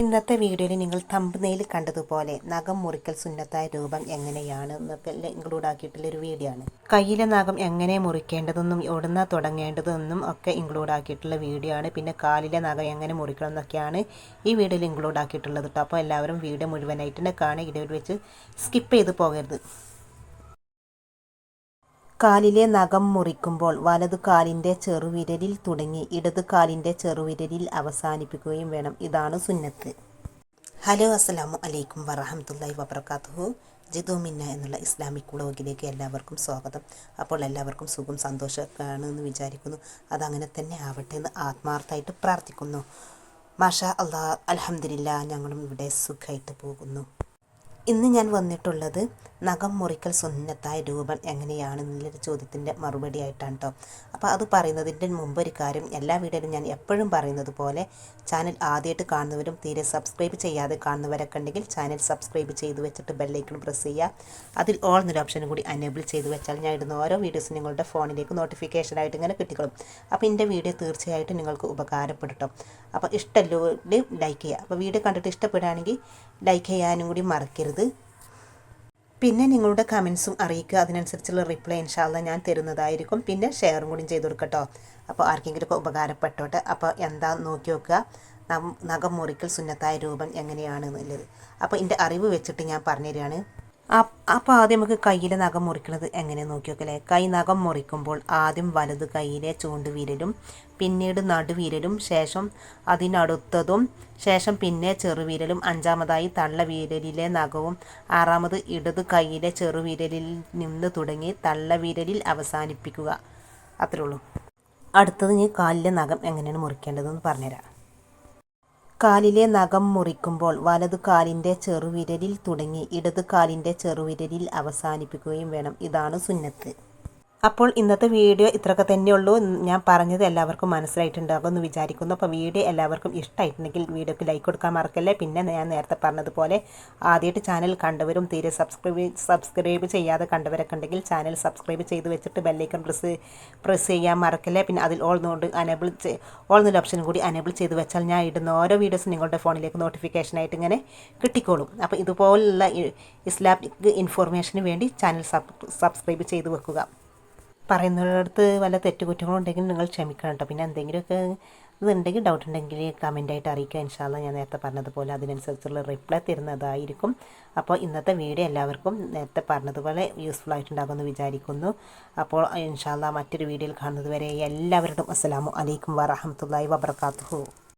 ഇന്നത്തെ വീഡിയോയിൽ നിങ്ങൾ തമ്പനെയിൽ കണ്ടതുപോലെ നഖം മുറിക്കൽ സുന്നത്തായ രൂപം എങ്ങനെയാണ് എന്നൊക്കെ ഇൻക്ലൂഡ് ആക്കിയിട്ടുള്ള ഒരു വീഡിയോ ആണ്. കയ്യിലെ നഖം എങ്ങനെ മുറിക്കേണ്ടതെന്നും എവിടുന്ന തുടങ്ങേണ്ടതെന്നും ഒക്കെ ഇൻക്ലൂഡ് ആക്കിയിട്ടുള്ള വീഡിയോ ആണ്. പിന്നെ കാലിലെ നഖം എങ്ങനെ മുറിക്കണം എന്നൊക്കെയാണ് ഈ വീഡിയോയിൽ ഇൻക്ലൂഡ് ആക്കിയിട്ടുള്ളത് കേട്ടോ അപ്പോൾ എല്ലാവരും വീഡിയോ മുഴുവനായിട്ട് തന്നെ കാണുക. ഇടയിൽ വെച്ച് സ്കിപ്പ് ചെയ്ത് പോകരുത്. കാലിലെ നഖം മുറിക്കുമ്പോൾ വലതു കാലിന്റെ ചെറുവിരലിൽ തുടങ്ങി ഇടതു കാലിന്റെ ചെറുവിരലിൽ അവസാനിപ്പിക്കുകയും വേണം. ഇതാണ് സുന്നത്ത്. ഹലോ അസ്സലാമു അലൈക്കും വറഹമത്തല്ലാഹി വബർക്കാത്തുഹു ജിതു മിന്ന എന്നുള്ള ഇസ്ലാമിക് വ്ളോഗിലേക്ക് എല്ലാവർക്കും സ്വാഗതം. അപ്പോൾ എല്ലാവർക്കും സുഖം സന്തോഷമൊക്കെയാണ് എന്ന് വിചാരിക്കുന്നു. അതങ്ങനെ തന്നെ ആവട്ടെ എന്ന് ആത്മാർത്ഥമായിട്ട് പ്രാർത്ഥിക്കുന്നു. മാഷ അള്ളാ അലഹമില്ല ഞങ്ങളും ഇവിടെ സുഖമായിട്ട് പോകുന്നു. ഇന്ന് ഞാൻ വന്നിട്ടുള്ളത് നഖം മുറിക്കൽ സുന്നത്തായ രൂപം എങ്ങനെയാണെന്നുള്ളൊരു ചോദ്യത്തിന്റെ മറുപടി ആയിട്ടാണ് കേട്ടോ അപ്പോൾ അത് പറയുന്നതിന്റെ മുമ്പ് ഒരു കാര്യം എല്ലാ വീഡിയോയിലും ഞാൻ എപ്പോഴും പറയുന്നത് പോലെ ചാനൽ ആദ്യമായിട്ട് കാണുന്നവരും തീരെ സബ്സ്ക്രൈബ് ചെയ്യാതെ കാണുന്നവരൊക്കെ ഉണ്ടെങ്കിൽ ചാനൽ സബ്സ്ക്രൈബ് ചെയ്ത് വെച്ചിട്ട് ബെല്ലൈക്കൺ പ്രസ് ചെയ്യുക. അതിൽ ഓൾ എന്നൊരു ഓപ്ഷനും കൂടി അനേബിൾ ചെയ്ത് വെച്ചാൽ ഞാൻ ഇടുന്ന ഓരോ വീഡിയോസും നിങ്ങളുടെ ഫോണിലേക്ക് നോട്ടിഫിക്കേഷനായിട്ട് ഇങ്ങനെ കിട്ടിക്കോളും. അപ്പോൾ എന്റെ വീഡിയോ തീർച്ചയായിട്ടും നിങ്ങൾക്ക് ഉപകാരപ്പെടും അപ്പോൾ ഇഷ്ടമല്ലോ ലൈക്ക് ചെയ്യുക. അപ്പോൾ വീഡിയോ കണ്ടിട്ട് ഇഷ്ടപ്പെടുകയാണെങ്കിൽ ലൈക്ക് ചെയ്യാനും കൂടി മറക്കരുത്. പിന്നെ നിങ്ങളുടെ കമൻസും അറിയിക്കുക. അതിനനുസരിച്ചുള്ള റിപ്ലൈ ഇൻഷാല്ല ഞാൻ തരുന്നതായിരിക്കും. പിന്നെ ഷെയറും കൂടി ചെയ്ത് കൊടുക്കട്ടോ. അപ്പോൾ ആർക്കെങ്കിലും ഒക്കെ ഉപകാരപ്പെട്ടോട്ടെ. അപ്പോൾ എന്താ നോക്കി നോക്കുക. നഖം മുറിക്കൽ സുന്നത്തായ രൂപം എങ്ങനെയാണെന്നുള്ളത് അപ്പോൾ എന്റെ അറിവ് വെച്ചിട്ട് ഞാൻ പറഞ്ഞു തരികയാണ് അപ്പോൾ ആദ്യം നമുക്ക് കയ്യിലെ നഖം മുറിക്കുന്നത് എങ്ങനെ നോക്കി നോക്കല്ലേ കൈ നഖം മുറിക്കുമ്പോൾ ആദ്യം വലത് കൈയിലെ ചൂണ്ടുവിരലും പിന്നീട് നടുവിരലും ശേഷം അതിനടുത്തതും ശേഷം പിന്നെ ചെറുവിരലും അഞ്ചാമതായി തള്ളവിരലിലെ നഖവും ആറാമത് ഇടത് കൈയിലെ ചെറുവിരലിൽ നിന്ന് തുടങ്ങി തള്ളവിരലിൽ അവസാനിപ്പിക്കുക. അത്രേ ഉള്ളൂ. അടുത്തത് ഇനി കാലിലെ നഖം എങ്ങനെയാണ് മുറിക്കേണ്ടതെന്ന് പറഞ്ഞുതരാം. കാലിലെ നഖം മുറിക്കുമ്പോൾ വലതു കാലിന്റെ ചെറുവിരലിൽ തുടങ്ങി ഇടതു കാലിന്റെ ചെറുവിരലിൽ അവസാനിപ്പിക്കുകയും വേണം. ഇതാണ് സുന്നത്ത്. അപ്പോൾ ഇന്നത്തെ വീഡിയോ ഇത്രയൊക്കെ തന്നെയുള്ളൂ. ഞാൻ പറഞ്ഞത് എല്ലാവർക്കും മനസ്സിലായിട്ടുണ്ടാകുമെന്ന് വിചാരിക്കുന്നു. അപ്പോൾ വീഡിയോ എല്ലാവർക്കും ഇഷ്ടമായിട്ടുണ്ടെങ്കിൽ വീഡിയോക്ക് ലൈക്ക് കൊടുക്കാൻ മറക്കല്ലേ? പിന്നെ ഞാൻ നേരത്തെ പറഞ്ഞതുപോലെ ആദ്യമായിട്ട് ചാനൽ കണ്ടവരും തീരെ സബ്സ്ക്രൈബ് സബ്സ്ക്രൈബ് ചെയ്യാതെ കണ്ടവരൊക്കെ ഉണ്ടെങ്കിൽ ചാനൽ സബ്സ്ക്രൈബ് ചെയ്ത് വെച്ചിട്ട് ബെല്ലൈക്കൺ പ്രസ് പ്രസ് ചെയ്യാൻ മറക്കല്ലേ? പിന്നെ അതിൽ ഓൾ നോട്ട് അനേബിൾ ഓൾ എന്നുള്ള ഓപ്ഷൻ കൂടി അനേബിൾ ചെയ്ത് വെച്ചാൽ ഞാൻ ഇടുന്ന ഓരോ വീഡിയോസും നിങ്ങളുടെ ഫോണിലേക്ക് നോട്ടിഫിക്കേഷനായിട്ട് ഇങ്ങനെ കിട്ടിക്കോളും. അപ്പോൾ ഇതുപോലുള്ള ഇസ്ലാമിക് ഇൻഫോർമേഷന് വേണ്ടി ചാനൽ സബ്സ്ക്രൈബ് ചെയ്ത് വെക്കുക. പറയുന്നിടത്ത് വല്ല തെറ്റുകുറ്റങ്ങളുണ്ടെങ്കിൽ നിങ്ങൾ ക്ഷമിക്കണം കേട്ടോ പിന്നെ എന്തെങ്കിലുമൊക്കെ ഇതുണ്ടെങ്കിൽ ഡൗട്ട് ഉണ്ടെങ്കിൽ കമന്റായിട്ട് അറിയിക്കുക. ഇൻഷാല്ല ഞാൻ നേരത്തെ പറഞ്ഞതുപോലെ അതിനനുസരിച്ചുള്ള റിപ്ലൈ തരുന്നതായിരിക്കും അപ്പോൾ ഇന്നത്തെ വീഡിയോ എല്ലാവർക്കും നേരത്തെ പറഞ്ഞതുപോലെ യൂസ്ഫുൾ ആയിട്ടുണ്ടാകുമെന്ന് വിചാരിക്കുന്നു. അപ്പോൾ ഇൻഷാല്ല മറ്റൊരു വീഡിയോയിൽ കാണുന്നത് വരെ എല്ലാവരോടും അസ്സലാമു അലൈക്കും വറഹമത്തല്ലാഹി വബർക്കാത്തുഹു